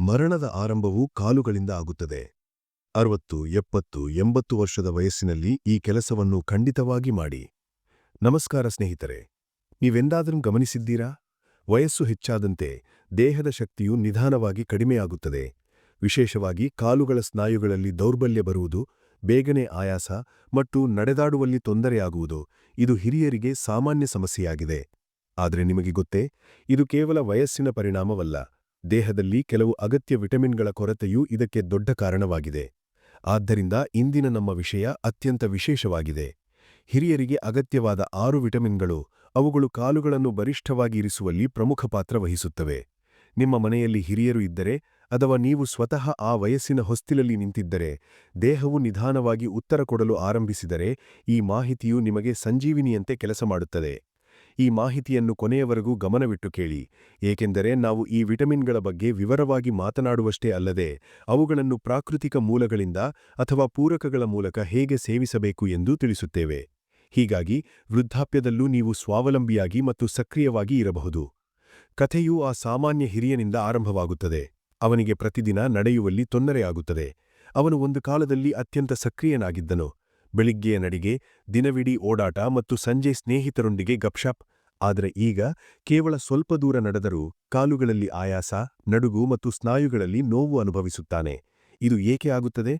ಮರಣದ ಆರಂಭವು ಕಾಲುಗಳಿಂದ ಆಗುತ್ತದೆ. ಅರವತ್ತು, ಎಪ್ಪತ್ತು, ಎಂಬತ್ತು ವರ್ಷದ ವಯಸ್ಸಿನಲ್ಲಿ ಈ ಕೆಲಸವನ್ನು ಖಂಡಿತವಾಗಿ ಮಾಡಿ. ನಮಸ್ಕಾರ ಸ್ನೇಹಿತರೆ, ನೀವೆಂದಾದರೂ ಗಮನಿಸಿದ್ದೀರಾ? ವಯಸ್ಸು ಹೆಚ್ಚಾದಂತೆ ದೇಹದ ಶಕ್ತಿಯು ನಿಧಾನವಾಗಿ ಕಡಿಮೆಯಾಗುತ್ತದೆ. ವಿಶೇಷವಾಗಿ ಕಾಲುಗಳ ಸ್ನಾಯುಗಳಲ್ಲಿ ದೌರ್ಬಲ್ಯ ಬರುವುದು ಬೇಗನೆ ಆಯಾಸ ಮತ್ತು ನಡೆದಾಡುವಲ್ಲಿ ತೊಂದರೆಯಾಗುವುದು ಇದು ಹಿರಿಯರಿಗೆ ಸಾಮಾನ್ಯ ಸಮಸ್ಯೆಯಾಗಿದೆ. ಆದರೆ ನಿಮಗೆ ಗೊತ್ತೇ, ಇದು ಕೇವಲ ವಯಸ್ಸಿನ ಪರಿಣಾಮವಲ್ಲ. ದೇಹದಲ್ಲಿ ಕೆಲವು ಅಗತ್ಯ ವಿಟಮಿನ್ಗಳ ಕೊರತೆಯೂ ಇದಕ್ಕೆ ದೊಡ್ಡ ಕಾರಣವಾಗಿದೆ. ಆದ್ದರಿಂದ ಇಂದಿನ ನಮ್ಮ ವಿಷಯ ಅತ್ಯಂತ ವಿಶೇಷವಾಗಿದೆ. ಹಿರಿಯರಿಗೆ ಅಗತ್ಯವಾದ ಆರು ವಿಟಮಿನ್ಗಳು, ಅವುಗಳು ಕಾಲುಗಳನ್ನು ಬರಿಷ್ಠವಾಗಿ ಇರಿಸುವಲ್ಲಿ ಪ್ರಮುಖ ಪಾತ್ರ ವಹಿಸುತ್ತವೆ. ನಿಮ್ಮ ಮನೆಯಲ್ಲಿ ಹಿರಿಯರು ಇದ್ದರೆ, ಅಥವಾ ನೀವು ಸ್ವತಃ ಆ ವಯಸ್ಸಿನ ಹೊಸ್ತಿಲಲ್ಲಿ ನಿಂತಿದ್ದರೆ, ದೇಹವು ನಿಧಾನವಾಗಿ ಉತ್ತರ ಕೊಡಲು ಆರಂಭಿಸಿದರೆ, ಈ ಮಾಹಿತಿಯು ನಿಮಗೆ ಸಂಜೀವಿನಿಯಂತೆ ಕೆಲಸ ಮಾಡುತ್ತದೆ. ಈ ಮಾಹಿತಿಯನ್ನು ಕೊನೆಯವರೆಗೂ ಗಮನವಿಟ್ಟು ಕೇಳಿ. ಏಕೆಂದರೆ ನಾವು ಈ ವಿಟಮಿನ್ಗಳ ಬಗ್ಗೆ ವಿವರವಾಗಿ ಮಾತನಾಡುವಷ್ಟೇ ಅಲ್ಲದೆ, ಅವುಗಳನ್ನು ಪ್ರಾಕೃತಿಕ ಮೂಲಗಳಿಂದ ಅಥವಾ ಪೂರಕಗಳ ಮೂಲಕ ಹೇಗೆ ಸೇವಿಸಬೇಕು ಎಂದು ತಿಳಿಸುತ್ತೇವೆ. ಹೀಗಾಗಿ, ವೃದ್ಧಾಪ್ಯದಲ್ಲೂ ನೀವು ಸ್ವಾವಲಂಬಿಯಾಗಿ ಮತ್ತು ಸಕ್ರಿಯವಾಗಿ ಇರಬಹುದು. ಕಥೆಯು ಆ ಸಾಮಾನ್ಯ ಹಿರಿಯನಿಂದ ಆರಂಭವಾಗುತ್ತದೆ. ಅವನಿಗೆ ಪ್ರತಿದಿನ ನಡೆಯುವಲ್ಲಿ ತೊಂದರೆಯಾಗುತ್ತದೆ. ಅವನು ಒಂದು ಕಾಲದಲ್ಲಿ ಅತ್ಯಂತ ಸಕ್ರಿಯನಾಗಿದ್ದನು. ಬೆಳಿಗ್ಗೆಯ ನಡಿಗೆ, ದಿನವಿಡೀ ಓಡಾಟ ಮತ್ತು ಸಂಜೆ ಸ್ನೇಹಿತರೊಂದಿಗೆ ಗಪ್ಶಪ್. ಆದರೆ ಈಗ ಕೇವಲ ಸ್ವಲ್ಪ ದೂರ ನಡೆದರೂ ಕಾಲುಗಳಲ್ಲಿ ಆಯಾಸ, ನಡುಗು ಮತ್ತು ಸ್ನಾಯುಗಳಲ್ಲಿ ನೋವು ಅನುಭವಿಸುತ್ತಾನೆ. ಇದು ಏಕೆ ಆಗುತ್ತದೆ?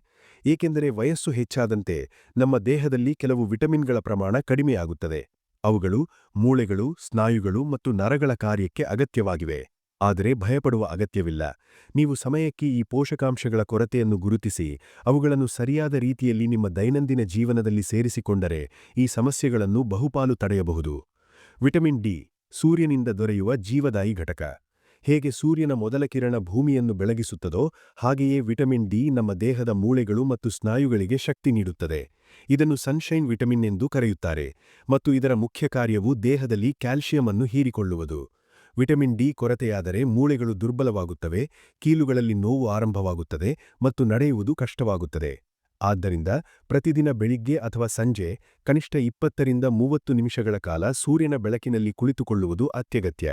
ಏಕೆಂದರೆ ವಯಸ್ಸು ಹೆಚ್ಚಾದಂತೆ ನಮ್ಮ ದೇಹದಲ್ಲಿ ಕೆಲವು ವಿಟಮಿನ್ಗಳ ಪ್ರಮಾಣ ಕಡಿಮೆಯಾಗುತ್ತದೆ. ಅವುಗಳು ಮೂಳೆಗಳು, ಸ್ನಾಯುಗಳು ಮತ್ತು ನರಗಳ ಕಾರ್ಯಕ್ಕೆ ಅಗತ್ಯವಾಗಿವೆ. ಆದರೆ ಭಯಪಡುವ ಅಗತ್ಯವಿಲ್ಲ. ನೀವು ಸಮಯಕ್ಕೆ ಈ ಪೋಷಕಾಂಶಗಳ ಕೊರತೆಯನ್ನು ಗುರುತಿಸಿ, ಅವುಗಳನ್ನು ಸರಿಯಾದ ರೀತಿಯಲ್ಲಿ ನಿಮ್ಮ ದೈನಂದಿನ ಜೀವನದಲ್ಲಿ ಸೇರಿಸಿಕೊಂಡರೆ ಈ ಸಮಸ್ಯೆಗಳನ್ನು ಬಹುಪಾಲು ತಡೆಯಬಹುದು. ವಿಟಮಿನ್ ಡಿ, ಸೂರ್ಯನಿಂದ ದೊರೆಯುವ ಜೀವದಾಯಿ ಘಟಕ. ಹೇಗೆ ಸೂರ್ಯನ ಮೊದಲ ಕಿರಣ ಭೂಮಿಯನ್ನು ಬೆಳಗಿಸುತ್ತದೋ, ಹಾಗೆಯೇ ವಿಟಮಿನ್ ಡಿ ನಮ್ಮ ದೇಹದ ಮೂಳೆಗಳು ಮತ್ತು ಸ್ನಾಯುಗಳಿಗೆ ಶಕ್ತಿ ನೀಡುತ್ತದೆ. ಇದನ್ನು ಸನ್ಶೈನ್ ವಿಟಮಿನ್ ಎಂದು ಕರೆಯುತ್ತಾರೆ ಮತ್ತು ಇದರ ಮುಖ್ಯ ಕಾರ್ಯವು ದೇಹದಲ್ಲಿ ಕ್ಯಾಲ್ಸಿಯಂ ಅನ್ನು ಹೀರಿಕೊಳ್ಳುವುದು. ವಿಟಮಿನ್ ಡಿ ಕೊರತೆಯಾದರೆ ಮೂಳೆಗಳು ದುರ್ಬಲವಾಗುತ್ತವೆ, ಕೀಲುಗಳಲ್ಲಿ ನೋವು ಆರಂಭವಾಗುತ್ತದೆ ಮತ್ತು ನಡೆಯುವುದು ಕಷ್ಟವಾಗುತ್ತದೆ. ಆದ್ದರಿಂದ ಪ್ರತಿದಿನ ಬೆಳಿಗ್ಗೆ ಅಥವಾ ಸಂಜೆ ಕನಿಷ್ಠ ಇಪ್ಪತ್ತರಿಂದ ಮೂವತ್ತು ನಿಮಿಷಗಳ ಕಾಲ ಸೂರ್ಯನ ಬೆಳಕಿನಲ್ಲಿ ಕುಳಿತುಕೊಳ್ಳುವುದು ಅತ್ಯಗತ್ಯ.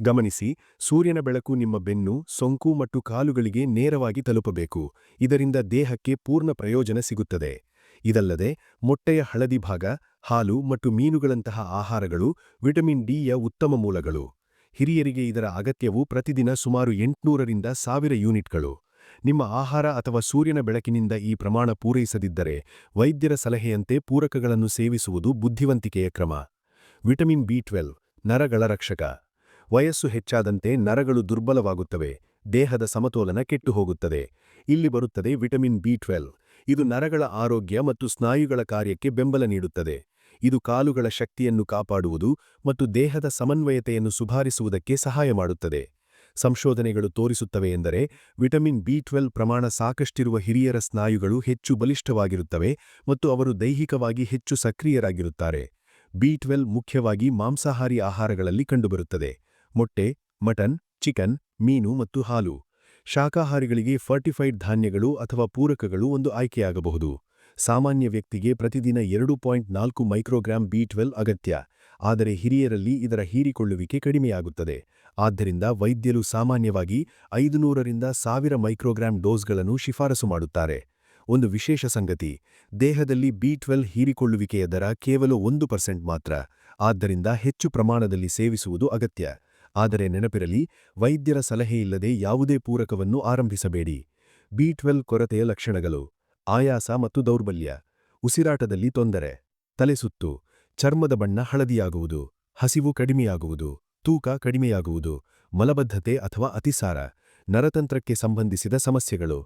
ಗಮನಿಸಿ, ಸೂರ್ಯನ ಬೆಳಕು ನಿಮ್ಮ ಬೆನ್ನು, ಸೊಂಕು ಮತ್ತು ಕಾಲುಗಳಿಗೆ ನೇರವಾಗಿ ತಲುಪಬೇಕು, ಇದರಿಂದ ದೇಹಕ್ಕೆ ಪೂರ್ಣ ಪ್ರಯೋಜನ ಸಿಗುತ್ತದೆ. ಇದಲ್ಲದೆ, ಮೊಟ್ಟೆಯ ಹಳದಿ ಭಾಗ, ಹಾಲು ಮತ್ತು ಮೀನುಗಳಂತಹ ಆಹಾರಗಳು ವಿಟಮಿನ್ ಡಿಯ ಉತ್ತಮ ಮೂಲಗಳು. ಹಿರಿಯರಿಗೆ ಇದರ ಅಗತ್ಯವು ಪ್ರತಿದಿನ ಸುಮಾರು ಎಂಟುನೂರರಿಂದ ಸಾವಿರ ಯೂನಿಟ್ಗಳು. ನಿಮ್ಮ ಆಹಾರ ಅಥವಾ ಸೂರ್ಯನ ಬೆಳಕಿನಿಂದ ಈ ಪ್ರಮಾಣ ಪೂರೈಸದಿದ್ದರೆ ವೈದ್ಯರ ಸಲಹೆಯಂತೆ ಪೂರಕಗಳನ್ನು ಸೇವಿಸುವುದು ಬುದ್ಧಿವಂತಿಕೆಯ ಕ್ರಮ. ವಿಟಮಿನ್ ಬಿ ಟ್ವೆಲ್ವ್ ನರಗಳ ರಕ್ಷಕ. ವಯಸ್ಸು ಹೆಚ್ಚಾದಂತೆ ನರಗಳು ದುರ್ಬಲವಾಗುತ್ತವೆ, ದೇಹದ ಸಮತೋಲನ ಕೆಟ್ಟು ಹೋಗುತ್ತದೆ ಇಲ್ಲಿ ಬರುತ್ತದೆ ವಿಟಮಿನ್ ಬಿ ಇದು ನರಗಳ ಆರೋಗ್ಯ ಮತ್ತು ಸ್ನಾಯುಗಳ ಕಾರ್ಯಕ್ಕೆ ಬೆಂಬಲ ನೀಡುತ್ತದೆ. ಇದು ಕಾಲುಗಳ ಶಕ್ತಿಯನ್ನು ಕಾಪಾಡುವುದು ಮತ್ತು ದೇಹದ ಸಮನ್ವಯತೆಯನ್ನು ಸುಧಾರಿಸುವುದಕ್ಕೆ ಸಹಾಯ ಮಾಡುತ್ತದೆ. ಸಂಶೋಧನೆಗಳು ತೋರಿಸುತ್ತವೆ ಎಂದರೆ, ವಿಟಮಿನ್ ಬಿ ಟ್ವೆಲ್ ಪ್ರಮಾಣ ಸಾಕಷ್ಟಿರುವ ಹಿರಿಯರ ಸ್ನಾಯುಗಳು ಹೆಚ್ಚು ಬಲಿಷ್ಠವಾಗಿರುತ್ತವೆ ಮತ್ತು ಅವರು ದೈಹಿಕವಾಗಿ ಹೆಚ್ಚು ಸಕ್ರಿಯರಾಗಿರುತ್ತಾರೆ. ಬಿ ಟ್ವೆಲ್ ಮುಖ್ಯವಾಗಿ ಮಾಂಸಾಹಾರಿ ಆಹಾರಗಳಲ್ಲಿ ಕಂಡುಬರುತ್ತದೆ. ಮೊಟ್ಟೆ, ಮಟನ್, ಚಿಕನ್, ಮೀನು ಮತ್ತು ಹಾಲು. ಶಾಖಾಹಾರಿಗಳಿಗೆ ಫರ್ಟಿಫೈಡ್ ಧಾನ್ಯಗಳು ಅಥವಾ ಪೂರಕಗಳು ಒಂದು ಆಯ್ಕೆಯಾಗಬಹುದು. ಸಾಮಾನ್ಯ ವ್ಯಕ್ತಿಗೆ ಪ್ರತಿದಿನ ಎರಡು ಪಾಯಿಂಟ್ ನಾಲ್ಕು ಮೈಕ್ರೋಗ್ರಾಂ ಬಿ ಟ್ವೆಲ್ ಅಗತ್ಯ, ಆದರೆ ಹಿರಿಯರಲ್ಲಿ ಇದರ ಹೀರಿಕೊಳ್ಳುವಿಕೆ ಕಡಿಮೆಯಾಗುತ್ತದೆ. ಆದ್ದರಿಂದ ವೈದ್ಯರು ಸಾಮಾನ್ಯವಾಗಿ ಐದುನೂರರಿಂದ ಸಾವಿರ ಮೈಕ್ರೋಗ್ರಾಂ ಡೋಸ್ಗಳನ್ನು ಶಿಫಾರಸು ಮಾಡುತ್ತಾರೆ. ಒಂದು ವಿಶೇಷ ಸಂಗತಿ, ದೇಹದಲ್ಲಿ ಬಿ ಟ್ವೆಲ್ ಹೀರಿಕೊಳ್ಳುವಿಕೆಯ ದರ ಕೇವಲ ಒಂದು ಪರ್ಸೆಂಟ್ ಮಾತ್ರ, ಆದ್ದರಿಂದ ಹೆಚ್ಚು ಪ್ರಮಾಣದಲ್ಲಿ ಸೇವಿಸುವುದು ಅಗತ್ಯ. ಆದರೆ ನೆನಪಿರಲಿ, ವೈದ್ಯರ ಸಲಹೆಯಿಲ್ಲದೆ ಯಾವುದೇ ಪೂರಕವನ್ನು ಆರಂಭಿಸಬೇಡಿ. ಬಿ ಟ್ವೆಲ್ ಕೊರತೆಯ ಲಕ್ಷಣಗಳು. ಆಯಾಸ ಮತ್ತು ದೌರ್ಬಲ್ಯ. ಉಸಿರಾಟದಲ್ಲಿ ತೊಂದರೆ. ತಲೆಸುತ್ತು ಚರ್ಮದ ಬಣ್ಣ ಹಳದಿಯಾಗುವುದು. ಹಸಿವು ಕಡಿಮೆಯಾಗುವುದು. ತೂಕ ಕಡಿಮೆಯಾಗುವುದು. ಮಲಬದ್ಧತೆ ಅಥವಾ ಅತಿಸಾರ. ನರತಂತ್ರಕ್ಕೆ ಸಂಬಂಧಿಸಿದ ಸಮಸ್ಯೆಗಳು.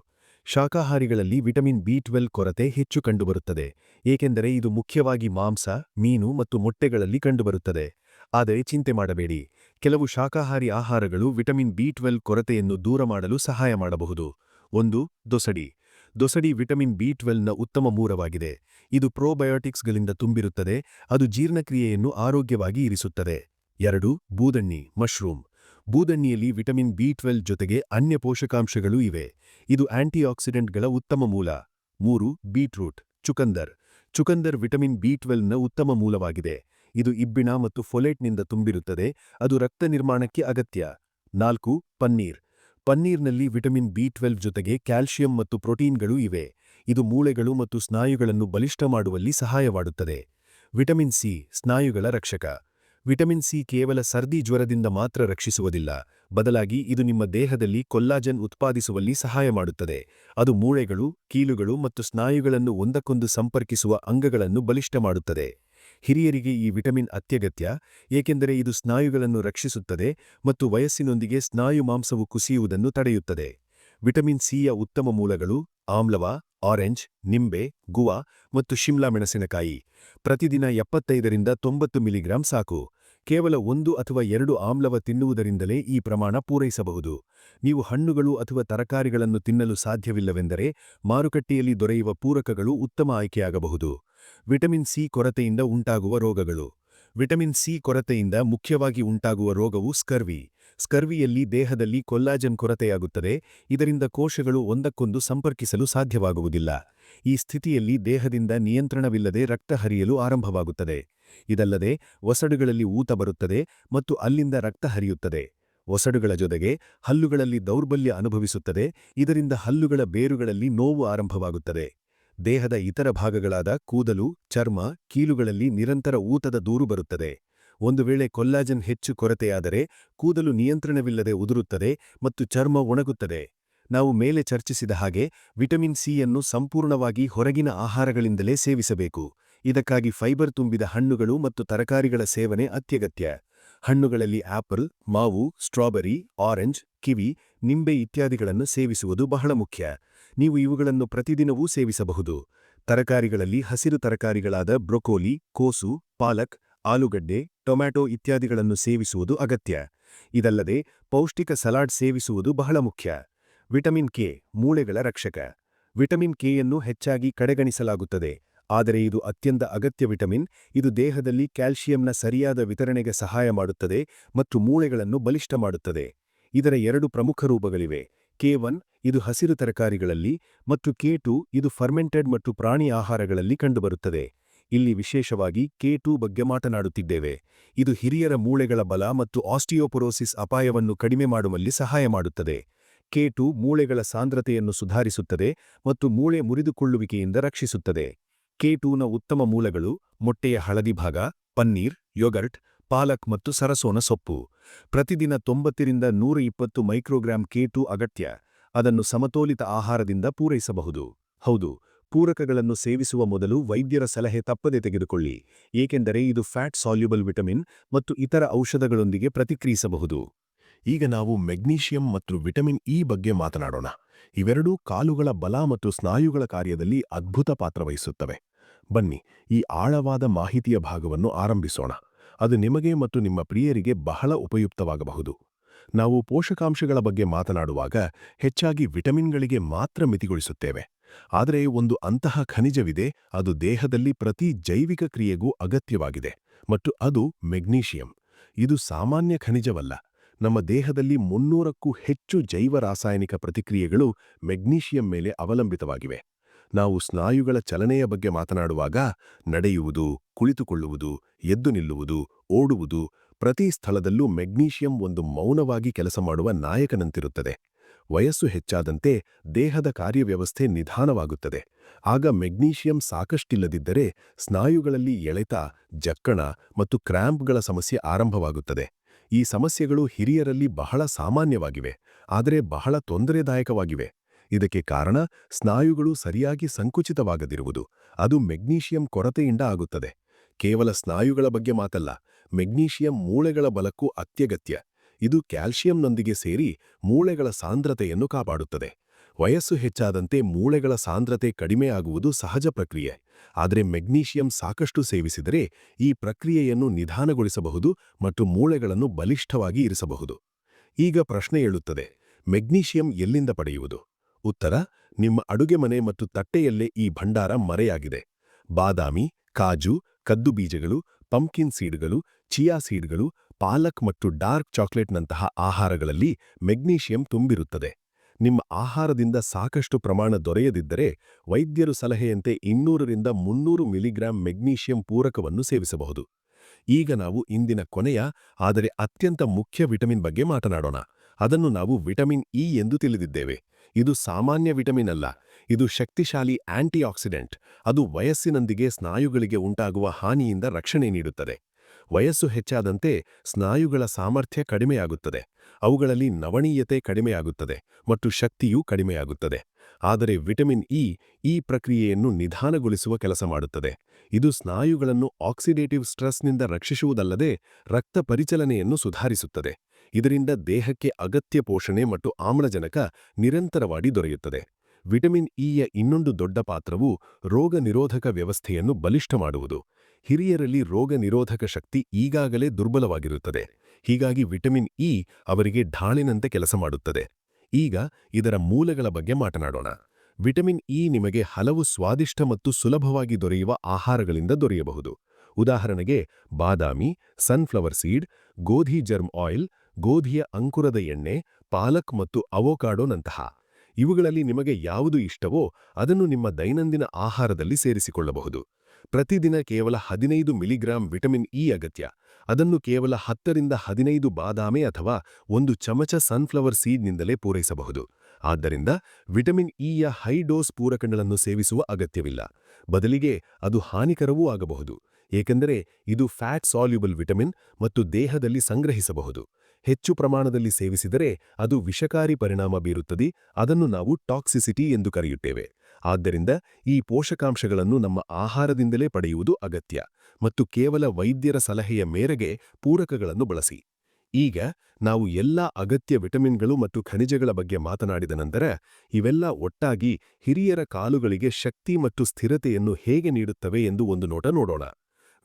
ಶಾಖಾಹಾರಿಗಳಲ್ಲಿ ವಿಟಮಿನ್ ಬಿ ಟ್ವೆಲ್ ಕೊರತೆ ಹೆಚ್ಚು ಕಂಡುಬರುತ್ತದೆ. ಏಕೆಂದರೆ ಇದು ಮುಖ್ಯವಾಗಿ ಮಾಂಸ, ಮೀನು ಮತ್ತು ಮೊಟ್ಟೆಗಳಲ್ಲಿ ಕಂಡುಬರುತ್ತದೆ. ಆದರೆ ಚಿಂತೆ ಮಾಡಬೇಡಿ. ಕೆಲವು ಶಾಖಾಹಾರಿ ಆಹಾರಗಳು ವಿಟಮಿನ್ ಬಿ ಟ್ವೆಲ್ ಕೊರತೆಯನ್ನು ದೂರ ಮಾಡಲು ಸಹಾಯ ಮಾಡಬಹುದು. ಒಂದು, ದೊಸಡಿ. ದೊಸಡಿ ವಿಟಮಿನ್ ಬಿ ಟ್ವೆಲ್ವ್ನ ಉತ್ತಮ ಮೂಲವಾಗಿದೆ ಇದು ಪ್ರೋಬಯೋಟಿಕ್ಸ್ಗಳಿಂದ ತುಂಬಿರುತ್ತದೆ, ಅದು ಜೀರ್ಣಕ್ರಿಯೆಯನ್ನು ಆರೋಗ್ಯವಾಗಿ ಇರಿಸುತ್ತದೆ. ಎರಡು, ಬೂದಣ್ಣಿ, ಮಶ್ರೂಮ್. ಬೂದಣ್ಣಿಯಲ್ಲಿ ವಿಟಮಿನ್ ಬಿ ಟ್ವೆಲ್ ಜೊತೆಗೆ ಅನ್ಯ ಪೋಷಕಾಂಶಗಳೂ ಇವೆ. ಇದು ಆಂಟಿಆಕ್ಸಿಡೆಂಟ್ಗಳ ಉತ್ತಮ ಮೂಲ. ಮೂರು, ಬೀಟ್ರೂಟ್, ಚುಕಂದರ್. ಚುಕಂದರ್ ವಿಟಮಿನ್ ಬಿ ಟ್ವೆಲ್ವ್ನ ಉತ್ತಮ ಮೂಲವಾಗಿದೆ. ಇದು ಇಬ್ಬಿಣ ಮತ್ತು ಫೊಲೇಟ್ನಿಂದ ತುಂಬಿರುತ್ತದೆ, ಅದು ರಕ್ತ ನಿರ್ಮಾಣಕ್ಕೆ ಅಗತ್ಯ. ನಾಲ್ಕು, ಪನ್ನೀರ್. ಪನ್ನೀರ್ನಲ್ಲಿ ವಿಟಮಿನ್ ಬಿ ಟ್ವೆಲ್ವ್ ಜೊತೆಗೆ ಕ್ಯಾಲ್ಸಿಯಂ ಮತ್ತು ಪ್ರೋಟೀನ್ಗಳು ಇವೆ. ಇದು ಮೂಳೆಗಳು ಮತ್ತು ಸ್ನಾಯುಗಳನ್ನು ಬಲಿಷ್ಠ ಮಾಡುವಲ್ಲಿ ಸಹಾಯವಾಡುತ್ತದೆ. ವಿಟಮಿನ್ ಸಿ, ಸ್ನಾಯುಗಳ ರಕ್ಷಕ. ವಿಟಮಿನ್ ಸಿ ಕೇವಲ ಸರ್ದಿ ಜ್ವರದಿಂದ ಮಾತ್ರ ರಕ್ಷಿಸುವುದಿಲ್ಲ. ಬದಲಾಗಿ ಇದು ನಿಮ್ಮ ದೇಹದಲ್ಲಿ ಕೊಲ್ಲಾಜನ್ ಉತ್ಪಾದಿಸುವಲ್ಲಿ ಸಹಾಯ ಮಾಡುತ್ತದೆ. ಅದು ಮೂಳೆಗಳು, ಕೀಲುಗಳು ಮತ್ತು ಸ್ನಾಯುಗಳನ್ನು ಒಂದಕ್ಕೊಂದು ಸಂಪರ್ಕಿಸುವ ಅಂಗಗಳನ್ನು ಬಲಿಷ್ಠ ಮಾಡುತ್ತದೆ. ಹಿರಿಯರಿಗೆ ಈ ವಿಟಮಿನ್ ಅತ್ಯಗತ್ಯ, ಏಕೆಂದರೆ ಇದು ಸ್ನಾಯುಗಳನ್ನು ರಕ್ಷಿಸುತ್ತದೆ ಮತ್ತು ವಯಸ್ಸಿನೊಂದಿಗೆ ಸ್ನಾಯು ಮಾಂಸವು ಕುಸಿಯುವುದನ್ನು ತಡೆಯುತ್ತದೆ. ವಿಟಮಿನ್ ಸಿಯ ಉತ್ತಮ ಮೂಲಗಳು ಆಮ್ಲವ, ಆರೆಂಜ್, ನಿಂಬೆ, ಗುವಾ ಮತ್ತು ಶಿಮ್ಲಾ ಮೆಣಸಿನಕಾಯಿ. ಪ್ರತಿದಿನ ಎಪ್ಪತ್ತೈದರಿಂದ ತೊಂಬತ್ತು ಮಿಲಿಗ್ರಾಂ ಸಾಕು. ಕೇವಲ ಒಂದು ಅಥವಾ ಎರಡು ಆಮ್ಲವ ತಿನ್ನುವುದರಿಂದಲೇ ಈ ಪ್ರಮಾಣ ಪೂರೈಸಬಹುದು. ನೀವು ಹಣ್ಣುಗಳು ಅಥವಾ ತರಕಾರಿಗಳನ್ನು ತಿನ್ನಲು ಸಾಧ್ಯವಿಲ್ಲವೆಂದರೆ ಮಾರುಕಟ್ಟೆಯಲ್ಲಿ ದೊರೆಯುವ ಪೂರಕಗಳು ಉತ್ತಮ ಆಯ್ಕೆಯಾಗಬಹುದು. ವಿಟಮಿನ್ ಸಿ ಕೊರತೆಯಿಂದ ಉಂಟಾಗುವ ರೋಗಗಳು. ವಿಟಮಿನ್ ಸಿ ಕೊರತೆಯಿಂದ ಮುಖ್ಯವಾಗಿ ಉಂಟಾಗುವ ರೋಗವು ಸ್ಕರ್ವಿ. ಸ್ಕರ್ವಿಯಲ್ಲಿ ದೇಹದಲ್ಲಿ ಕೊಲ್ಲಾಜನ್ ಕೊರತೆಯಾಗುತ್ತದೆ. ಇದರಿಂದ ಕೋಶಗಳು ಒಂದಕ್ಕೊಂದು ಸಂಪರ್ಕಿಸಲು ಸಾಧ್ಯವಾಗುವುದಿಲ್ಲ. ಈ ಸ್ಥಿತಿಯಲ್ಲಿ ದೇಹದಿಂದ ನಿಯಂತ್ರಣವಿಲ್ಲದೆ ರಕ್ತ ಹರಿಯಲು ಆರಂಭವಾಗುತ್ತದೆ. ಇದಲ್ಲದೆ ಒಸಡುಗಳಲ್ಲಿ ಊತ ಬರುತ್ತದೆ ಮತ್ತು ಅಲ್ಲಿಂದ ರಕ್ತ ಹರಿಯುತ್ತದೆ. ಒಸಡುಗಳ ಜೊತೆಗೆ ಹಲ್ಲುಗಳಲ್ಲಿ ದೌರ್ಬಲ್ಯ ಅನುಭವಿಸುತ್ತದೆ. ಇದರಿಂದ ಹಲ್ಲುಗಳ ಬೇರುಗಳಲ್ಲಿ ನೋವು ಆರಂಭವಾಗುತ್ತದೆ. ದೇಹದ ಇತರ ಭಾಗಗಳಾದ ಕೂದಲು, ಚರ್ಮ, ಕೀಲುಗಳಲ್ಲಿ ನಿರಂತರ ಊತದ ದೂರು ಬರುತ್ತದೆ. ಒಂದು ವೇಳೆ ಕೊಲ್ಲಾಜನ್ ಹೆಚ್ಚು ಕೊರತೆಯಾದರೆ ಕೂದಲು ನಿಯಂತ್ರಣವಿಲ್ಲದೆ ಉದುರುತ್ತದೆ ಮತ್ತು ಚರ್ಮ ಒಣಗುತ್ತದೆ. ನಾವು ಮೇಲೆ ಚರ್ಚಿಸಿದ ಹಾಗೆ ವಿಟಮಿನ್ ಸಿಯನ್ನು ಸಂಪೂರ್ಣವಾಗಿ ಹೊರಗಿನ ಆಹಾರಗಳಿಂದಲೇ ಸೇವಿಸಬೇಕು. ಇದಕ್ಕಾಗಿ ಫೈಬರ್ ತುಂಬಿದ ಹಣ್ಣುಗಳು ಮತ್ತು ತರಕಾರಿಗಳ ಸೇವನೆ ಅತ್ಯಗತ್ಯ. ಹಣ್ಣುಗಳಲ್ಲಿ ಆಪಲ್, ಮಾವು, ಸ್ಟ್ರಾಬೆರಿ, ಆರೆಂಜ್, ಕಿವಿ, ನಿಂಬೆ ಇತ್ಯಾದಿಗಳನ್ನು ಸೇವಿಸುವುದು ಬಹಳ ಮುಖ್ಯ. ನೀವು ಇವುಗಳನ್ನು ಪ್ರತಿದಿನವೂ ಸೇವಿಸಬಹುದು. ತರಕಾರಿಗಳಲ್ಲಿ ಹಸಿರು ತರಕಾರಿಗಳಾದ ಬ್ರೊಕೋಲಿ, ಕೋಸು, ಪಾಲಕ್, ಆಲೂಗಡ್ಡೆ, ಟೊಮ್ಯಾಟೊ ಇತ್ಯಾದಿಗಳನ್ನು ಸೇವಿಸುವುದು ಅಗತ್ಯ. ಇದಲ್ಲದೆ, ಪೌಷ್ಟಿಕ ಸಲಾಡ್ ಸೇವಿಸುವುದು ಬಹಳ ಮುಖ್ಯ. ವಿಟಮಿನ್ ಕೆ, ಮೂಳೆಗಳ ರಕ್ಷಕ. ವಿಟಮಿನ್ ಕೆಯನ್ನು ಹೆಚ್ಚಾಗಿ ಕಡೆಗಣಿಸಲಾಗುತ್ತದೆ. ಆದರೆ ಇದು ಅತ್ಯಂತ ಅಗತ್ಯ ವಿಟಮಿನ್. ಇದು ದೇಹದಲ್ಲಿ ಕ್ಯಾಲ್ಸಿಯಂನ ಸರಿಯಾದ ವಿತರಣೆಗೆ ಸಹಾಯ ಮಾಡುತ್ತದೆ ಮತ್ತು ಮೂಳೆಗಳನ್ನು ಬಲಿಷ್ಠ ಮಾಡುತ್ತದೆ. ಇದರ ಎರಡು ಪ್ರಮುಖ ರೂಪಗಳಿವೆ. ಕೆ ಇದು ಹಸಿರು ತರಕಾರಿಗಳಲ್ಲಿ ಮತ್ತು ಕೆ ಇದು ಫರ್ಮೆಂಟೆಡ್ ಮತ್ತು ಪ್ರಾಣಿ ಆಹಾರಗಳಲ್ಲಿ ಕಂಡುಬರುತ್ತದೆ. ಇಲ್ಲಿ ವಿಶೇಷವಾಗಿ ಕೆ ಬಗ್ಗೆ ಮಾತನಾಡುತ್ತಿದ್ದೇವೆ. ಇದು ಹಿರಿಯರ ಮೂಳೆಗಳ ಬಲ ಮತ್ತು ಆಸ್ಟಿಯೋಪೊರೋಸಿಸ್ ಅಪಾಯವನ್ನು ಕಡಿಮೆ ಮಾಡುವಲ್ಲಿ ಸಹಾಯ ಮಾಡುತ್ತದೆ. ಕೆ ಮೂಳೆಗಳ ಸಾಂದ್ರತೆಯನ್ನು ಸುಧಾರಿಸುತ್ತದೆ ಮತ್ತು ಮೂಳೆ ಮುರಿದುಕೊಳ್ಳುವಿಕೆಯಿಂದ ರಕ್ಷಿಸುತ್ತದೆ. ಕೆ ಟೂನ ಉತ್ತಮ ಮೂಲಗಳು ಮೊಟ್ಟೆಯ ಹಳದಿ ಭಾಗ, ಪನ್ನೀರ್, ಯೋಗರ್ಟ್, ಪಾಲಕ್ ಮತ್ತು ಸರಸೋನ ಸೊಪ್ಪು. ಪ್ರತಿದಿನ ತೊಂಬತ್ತರಿಂದ ನೂರ ಇಪ್ಪತ್ತು ಮೈಕ್ರೋಗ್ರಾಂ ಕೆ ಅಗತ್ಯ. ಅದನ್ನು ಸಮತೋಲಿತ ಆಹಾರದಿಂದ ಪೂರೈಸಬಹುದು. ಹೌದು, ಪೂರಕಗಳನ್ನು ಸೇವಿಸುವ ಮೊದಲು ವೈದ್ಯರ ಸಲಹೆ ತಪ್ಪದೆ ತೆಗೆದುಕೊಳ್ಳಿ, ಏಕೆಂದರೆ ಇದು ಫ್ಯಾಟ್ ಸಾಲ್ಯುಬಲ್ ವಿಟಮಿನ್ ಮತ್ತು ಇತರ ಔಷಧಗಳೊಂದಿಗೆ ಪ್ರತಿಕ್ರಿಯಿಸಬಹುದು. ಈಗ ನಾವು ಮೆಗ್ನೀಷಿಯಂ ಮತ್ತು ವಿಟಮಿನ್ ಇ ಬಗ್ಗೆ ಮಾತನಾಡೋಣ. ಇವೆರಡೂ ಕಾಲುಗಳ ಬಲ ಮತ್ತು ಸ್ನಾಯುಗಳ ಕಾರ್ಯದಲ್ಲಿ ಅದ್ಭುತ ಪಾತ್ರ ವಹಿಸುತ್ತವೆ. ಬನ್ನಿ, ಈ ಆಳವಾದ ಮಾಹಿತಿಯ ಭಾಗವನ್ನು ಆರಂಭಿಸೋಣ. ಅದು ನಿಮಗೆ ಮತ್ತು ನಿಮ್ಮ ಪ್ರಿಯರಿಗೆ ಬಹಳ ಉಪಯುಕ್ತವಾಗಬಹುದು. ನಾವು ಪೋಷಕಾಂಶಗಳ ಬಗ್ಗೆ ಮಾತನಾಡುವಾಗ ಹೆಚ್ಚಾಗಿ ವಿಟಮಿನ್ಗಳಿಗೆ ಮಾತ್ರ ಮಿತಿಗೊಳಿಸುತ್ತೇವೆ. ಆದರೆ ಒಂದು ಅಂತಹ ಖನಿಜವಿದೆ, ಅದು ದೇಹದಲ್ಲಿ ಪ್ರತಿ ಜೈವಿಕ ಕ್ರಿಯೆಗೂ ಅಗತ್ಯವಾಗಿದೆ ಮತ್ತು ಅದು ಮೆಗ್ನೀಷಿಯಂ. ಇದು ಸಾಮಾನ್ಯ ಖನಿಜವಲ್ಲ. ನಮ್ಮ ದೇಹದಲ್ಲಿ ಮುನ್ನೂರಕ್ಕೂ ಹೆಚ್ಚು ಜೈವ ರಾಸಾಯನಿಕ ಪ್ರತಿಕ್ರಿಯೆಗಳು ಮೆಗ್ನೀಷಿಯಂ ಮೇಲೆ ಅವಲಂಬಿತವಾಗಿವೆ. ನಾವು ಸ್ನಾಯುಗಳ ಚಲನೆಯ ಬಗ್ಗೆ ಮಾತನಾಡುವಾಗ ನಡೆಯುವುದು, ಕುಳಿತುಕೊಳ್ಳುವುದು, ಎದ್ದು ನಿಲ್ಲುವುದು, ಓಡುವುದು ಪ್ರತಿ ಸ್ಥಳದಲ್ಲೂ ಮೆಗ್ನೀಷಿಯಂ ಒಂದು ಮೌನವಾಗಿ ಕೆಲಸ ಮಾಡುವ ನಾಯಕನಂತಿರುತ್ತದೆ. ವಯಸ್ಸು ಹೆಚ್ಚಾದಂತೆ ದೇಹದ ಕಾರ್ಯವ್ಯವಸ್ಥೆ ನಿಧಾನವಾಗುತ್ತದೆ. ಆಗ ಮೆಗ್ನೀಷಿಯಂ ಸಾಕಷ್ಟಿಲ್ಲದಿದ್ದರೆ ಸ್ನಾಯುಗಳಲ್ಲಿ ಎಳೆತ, ಜಕ್ಕಣ ಮತ್ತು ಕ್ರ್ಯಾಂಪ್ಗಳ ಸಮಸ್ಯೆ ಆರಂಭವಾಗುತ್ತದೆ. ಈ ಸಮಸ್ಯೆಗಳು ಹಿರಿಯರಲ್ಲಿ ಬಹಳ ಸಾಮಾನ್ಯವಾಗಿವೆ, ಆದರೆ ಬಹಳ ತೊಂದರೆದಾಯಕವಾಗಿವೆ. ಇದಕ್ಕೆ ಕಾರಣ ಸ್ನಾಯುಗಳು ಸರಿಯಾಗಿ ಸಂಕುಚಿತವಾಗದಿರುವುದು. ಅದು ಮೆಗ್ನೀಷಿಯಂ ಕೊರತೆಯಿಂದ ಆಗುತ್ತದೆ. ಕೇವಲ ಸ್ನಾಯುಗಳ ಬಗ್ಗೆ ಮಾತಲ್ಲ ಮೆಗ್ನೀಷಿಯಂ ಮೂಳೆಗಳ ಬಲಕ್ಕೂ ಅತ್ಯಗತ್ಯ. ಇದು ಕ್ಯಾಲ್ಸಿಯಂನೊಂದಿಗೆ ಸೇರಿ ಮೂಳೆಗಳ ಸಾಂದ್ರತೆಯನ್ನು ಕಾಪಾಡುತ್ತದೆ. ವಯಸ್ಸು ಹೆಚ್ಚಾದಂತೆ ಮೂಳೆಗಳ ಸಾಂದ್ರತೆ ಕಡಿಮೆಯಾಗುವುದು ಸಹಜ ಪ್ರಕ್ರಿಯೆ. ಆದರೆ ಮೆಗ್ನೀಷಿಯಂ ಸಾಕಷ್ಟು ಸೇವಿಸಿದರೆ ಈ ಪ್ರಕ್ರಿಯೆಯನ್ನು ನಿಧಾನಗೊಳಿಸಬಹುದು ಮತ್ತು ಮೂಳೆಗಳನ್ನು ಬಲಿಷ್ಠವಾಗಿ ಇರಿಸಬಹುದು. ಈಗ ಪ್ರಶ್ನೆ ಏಳುತ್ತದೆ, ಮೆಗ್ನೀಷಿಯಂ ಎಲ್ಲಿಂದ ಪಡೆಯುವುದು? ಉತ್ತರ, ನಿಮ್ಮ ಅಡುಗೆ ಮನೆ ಮತ್ತು ತಟ್ಟೆಯಲ್ಲೇ ಈ ಭಂಡಾರ ಮರೆಯಾಗಿದೆ. ಬಾದಾಮಿ, ಕಾಜು ಕದ್ದು ಬೀಜಗಳು ಪಂಪ್ಕಿನ್ ಸೀಡ್ಗಳು ಚಿಯಾ ಸೀಡ್ಗಳು ಪಾಲಕ್ ಮತ್ತು ಡಾರ್ಕ್ ಚಾಕ್ಲೇಟ್ನಂತಹ ಆಹಾರಗಳಲ್ಲಿ ಮೆಗ್ನೀಷಿಯಂ ತುಂಬಿರುತ್ತದೆ. ನಿಮ್ಮ ಆಹಾರದಿಂದ ಸಾಕಷ್ಟು ಪ್ರಮಾಣ ದೊರೆಯದಿದ್ದರೆ ವೈದ್ಯರು ಸಲಹೆಯಂತೆ ಇನ್ನೂರರಿಂದ ಮುನ್ನೂರು ಮಿಲಿಗ್ರಾಂ ಮೆಗ್ನೀಷಿಯಂ ಪೂರಕವನ್ನು ಸೇವಿಸಬಹುದು. ಈಗ ನಾವು ಇಂದಿನ ಕೊನೆಯ, ಆದರೆ ಅತ್ಯಂತ ಮುಖ್ಯ ವಿಟಮಿನ್ ಬಗ್ಗೆ ಮಾತನಾಡೋಣ. ಅದನ್ನು ನಾವು ವಿಟಮಿನ್ ಇ ಎಂದು ತಿಳಿದಿದ್ದೇವೆ. ಇದು ಸಾಮಾನ್ಯ ವಿಟಮಿನ್ ಅಲ್ಲ. ಇದು ಶಕ್ತಿಶಾಲಿ ಆಂಟಿಆಕ್ಸಿಡೆಂಟ್. ಅದು ವಯಸ್ಸಿನೊಂದಿಗೆ ಸ್ನಾಯುಗಳಿಗೆ ಉಂಟಾಗುವ ಹಾನಿಯಿಂದ ರಕ್ಷಣೆ ನೀಡುತ್ತದೆ. ವಯಸ್ಸು ಹೆಚ್ಚಾದಂತೆ ಸ್ನಾಯುಗಳ ಸಾಮರ್ಥ್ಯ ಕಡಿಮೆಯಾಗುತ್ತದೆ. ಅವುಗಳಲ್ಲಿ ನವಣೀಯತೆ ಕಡಿಮೆಯಾಗುತ್ತದೆ ಮತ್ತು ಶಕ್ತಿಯೂ ಕಡಿಮೆಯಾಗುತ್ತದೆ. ಆದರೆ ವಿಟಮಿನ್ ಇ, ಈ ಪ್ರಕ್ರಿಯೆಯನ್ನು ನಿಧಾನಗೊಳಿಸುವ ಕೆಲಸ ಮಾಡುತ್ತದೆ. ಇದು ಸ್ನಾಯುಗಳನ್ನು ಆಕ್ಸಿಡೇಟಿವ್ ಸ್ಟ್ರೆಸ್ನಿಂದ ರಕ್ಷಿಸುವುದಲ್ಲದೆ ರಕ್ತ ಪರಿಚಲನೆಯನ್ನು ಸುಧಾರಿಸುತ್ತದೆ. ಇದರಿಂದ ದೇಹಕ್ಕೆ ಅಗತ್ಯ ಪೋಷಣೆ ಮತ್ತು ಆಮ್ಲಜನಕ ನಿರಂತರವಾಗಿ ದೊರೆಯುತ್ತದೆ. ವಿಟಮಿನ್ ಇಯ ಇನ್ನೊಂದು ದೊಡ್ಡ ಪಾತ್ರವು ರೋಗ ನಿರೋಧಕ ವ್ಯವಸ್ಥೆಯನ್ನು ಬಲಿಷ್ಠ ಮಾಡುವುದು. ಹಿರಿಯರಲ್ಲಿ ರೋಗ ನಿರೋಧಕ ಶಕ್ತಿ ಈಗಾಗಲೇ ದುರ್ಬಲವಾಗಿರುತ್ತದೆ. ಹೀಗಾಗಿ ವಿಟಮಿನ್ ಇ ಅವರಿಗೆ ಢಾಳಿನಂತೆ ಕೆಲಸ ಮಾಡುತ್ತದೆ. ಈಗ ಇದರ ಮೂಲಗಳ ಬಗ್ಗೆ ಮಾತನಾಡೋಣ. ವಿಟಮಿನ್ ಇ ನಿಮಗೆ ಹಲವು ಸ್ವಾದಿಷ್ಟ ಮತ್ತು ಸುಲಭವಾಗಿ ದೊರೆಯುವ ಆಹಾರಗಳಿಂದ ದೊರೆಯಬಹುದು. ಉದಾಹರಣೆಗೆ, ಬಾದಾಮಿ, ಸನ್ಫ್ಲವರ್ ಸೀಡ್, ಗೋಧಿ ಜರ್ಮ್ ಆಯಿಲ್, ಗೋಧಿಯ ಅಂಕುರದ ಎಣ್ಣೆ, ಪಾಲಕ್ ಮತ್ತು ಅವೋಕಾಡೋನಂತಹ. ಇವುಗಳಲ್ಲಿ ನಿಮಗೆ ಯಾವುದು ಇಷ್ಟವೋ ಅದನ್ನು ನಿಮ್ಮ ದೈನಂದಿನ ಆಹಾರದಲ್ಲಿ ಸೇರಿಸಿಕೊಳ್ಳಬಹುದು. ಪ್ರತಿದಿನ ಕೇವಲ ಹದಿನೈದು ಮಿಲಿಗ್ರಾಂ ವಿಟಮಿನ್ ಇ ಅಗತ್ಯ. ಅದನ್ನು ಕೇವಲ ಹತ್ತರಿಂದ ಹದಿನೈದು ಬಾದಾಮೆ ಅಥವಾ ಒಂದು ಚಮಚ ಸನ್ಫ್ಲವರ್ ಸೀಡ್ನಿಂದಲೇ ಪೂರೈಸಬಹುದು. ಆದ್ದರಿಂದ ವಿಟಮಿನ್ ಇಯ ಹೈ ಡೋಸ್ ಪೂರಕಗಳನ್ನು ಸೇವಿಸುವ ಅಗತ್ಯವಿಲ್ಲ. ಬದಲಿಗೆ ಅದು ಹಾನಿಕರವೂ ಆಗಬಹುದು. ಏಕೆಂದರೆ ಇದು ಫ್ಯಾಟ್ ಸಾಲ್ಯುಬಲ್ ವಿಟಮಿನ್ ಮತ್ತು ದೇಹದಲ್ಲಿ ಸಂಗ್ರಹಿಸಬಹುದು. ಹೆಚ್ಚು ಪ್ರಮಾಣದಲ್ಲಿ ಸೇವಿಸಿದರೆ ಅದು ವಿಷಕಾರಿ ಪರಿಣಾಮ ಬೀರುತ್ತದೆ. ಅದನ್ನು ನಾವು ಟಾಕ್ಸಿಸಿಟಿ ಎಂದು ಕರೆಯುತ್ತೇವೆ. ಆದ್ದರಿಂದ ಈ ಪೋಷಕಾಂಶಗಳನ್ನು ನಮ್ಮ ಆಹಾರದಿಂದಲೇ ಪಡೆಯುವುದು ಅಗತ್ಯ ಮತ್ತು ಕೇವಲ ವೈದ್ಯರ ಸಲಹೆಯ ಮೇರೆಗೆ ಪೂರಕಗಳನ್ನು ಬಳಸಿ. ಈಗ ನಾವು ಎಲ್ಲ ಅಗತ್ಯ ವಿಟಮಿನ್ಗಳು ಮತ್ತು ಖನಿಜಗಳ ಬಗ್ಗೆ ಮಾತನಾಡಿದ ನಂತರ ಇವೆಲ್ಲ ಒಟ್ಟಾಗಿ ಹಿರಿಯರ ಕಾಲುಗಳಿಗೆ ಶಕ್ತಿ ಮತ್ತು ಸ್ಥಿರತೆಯನ್ನು ಹೇಗೆ ನೀಡುತ್ತವೆ ಎಂದು ಒಂದು ನೋಟ ನೋಡೋಣ.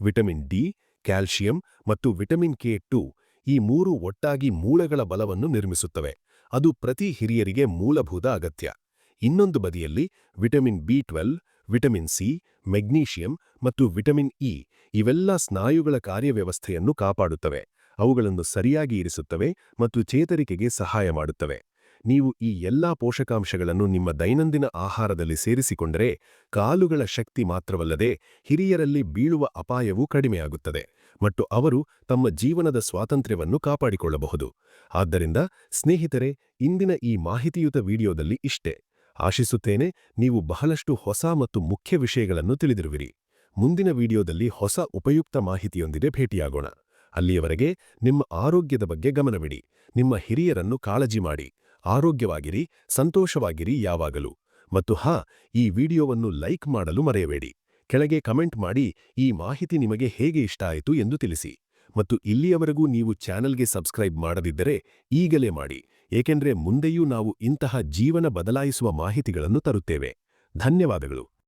ವಿಟಮಿನ್ ಡಿ ಕ್ಯಾಲ್ಸಿಯಂ ಮತ್ತು ವಿಟಮಿನ್ ಕೆ ಟು ಈ ಮೂರು ಒಟ್ಟಾಗಿ ಮೂಳೆಗಳ ಬಲವನ್ನು ನಿರ್ಮಿಸುತ್ತವೆ. ಅದು ಪ್ರತಿ ಹಿರಿಯರಿಗೆ ಮೂಲಭೂತ ಅಗತ್ಯ. ಇನ್ನೊಂದು ಬದಿಯಲ್ಲಿ vitamin B twelve vitamin C, magnesium ಮತ್ತು ವಿಟಮಿನ್ ಇ ಇವೆಲ್ಲ ಸ್ನಾಯುಗಳ ಕಾರ್ಯವ್ಯವಸ್ಥೆಯನ್ನು ಕಾಪಾಡುತ್ತವೆ. ಅವುಗಳನ್ನು ಸರಿಯಾಗಿ ಇರಿಸುತ್ತವೆ ಮತ್ತು ಚೇತರಿಕೆಗೆ ಸಹಾಯ ಮಾಡುತ್ತವೆ. ನೀವು ಈ ಎಲ್ಲಾ ಪೋಷಕಾಂಶಗಳನ್ನು ನಿಮ್ಮ ದೈನಂದಿನ ಆಹಾರದಲ್ಲಿ ಸೇರಿಸಿಕೊಂಡರೆ ಕಾಲುಗಳ ಶಕ್ತಿ ಮಾತ್ರವಲ್ಲದೆ ಹಿರಿಯರಲ್ಲಿ ಬೀಳುವ ಅಪಾಯವೂ ಕಡಿಮೆಯಾಗುತ್ತದೆ ಮತ್ತು ಅವರು ತಮ್ಮ ಜೀವನದ ಸ್ವಾತಂತ್ರ್ಯವನ್ನು ಕಾಪಾಡಿಕೊಳ್ಳಬಹುದು. ಆದ್ದರಿಂದ ಸ್ನೇಹಿತರೆ, ಇಂದಿನ ಈ ಮಾಹಿತಿಯುತ ವಿಡಿಯೋದಲ್ಲಿ ಇಷ್ಟೇ. ಆಶಿಸುತ್ತೇನೆ ನೀವು ಬಹಳಷ್ಟು ಹೊಸ ಮತ್ತು ಮುಖ್ಯ ವಿಷಯಗಳನ್ನು ತಿಳಿದಿರುವಿರಿ. ಮುಂದಿನ ವಿಡಿಯೋದಲ್ಲಿ ಹೊಸ ಉಪಯುಕ್ತ ಮಾಹಿತಿಯೊಂದಿಗೆ ಭೇಟಿಯಾಗೋಣ. ಅಲ್ಲಿಯವರೆಗೆ ನಿಮ್ಮ ಆರೋಗ್ಯದ ಬಗ್ಗೆ ಗಮನವಿಡಿ. ನಿಮ್ಮ ಹಿರಿಯರನ್ನು ಕಾಳಜಿ ಮಾಡಿ. ಆರೋಗ್ಯವಾಗಿರಿ, ಸಂತೋಷವಾಗಿರಿ ಯಾವಾಗಲೂ. ಮತ್ತು ಹಾ, ಈ ವಿಡಿಯೋವನ್ನು ಲೈಕ್ ಮಾಡಲು ಮರೆಯಬೇಡಿ. ಕೆಳಗೆ ಕಮೆಂಟ್ ಮಾಡಿ ಈ ಮಾಹಿತಿ ನಿಮಗೆ ಹೇಗೆ ಇಷ್ಟ ಆಯಿತು ಎಂದು ತಿಳಿಸಿ. ಮತ್ತು ಇಲ್ಲಿಯವರೆಗೂ ನೀವು ಚಾನೆಲ್ಗೆ ಸಬ್ಸ್ಕ್ರೈಬ್ ಮಾಡದಿದ್ದರೆ ಈಗಲೇ ಮಾಡಿ. ಏಕೆಂದರೆ ಮುಂದೆಯೂ ನಾವು ಇಂತಹ ಜೀವನ ಬದಲಾಯಿಸುವ ಮಾಹಿತಿಗಳನ್ನು ತರುತ್ತೇವೆ. ಧನ್ಯವಾದಗಳು.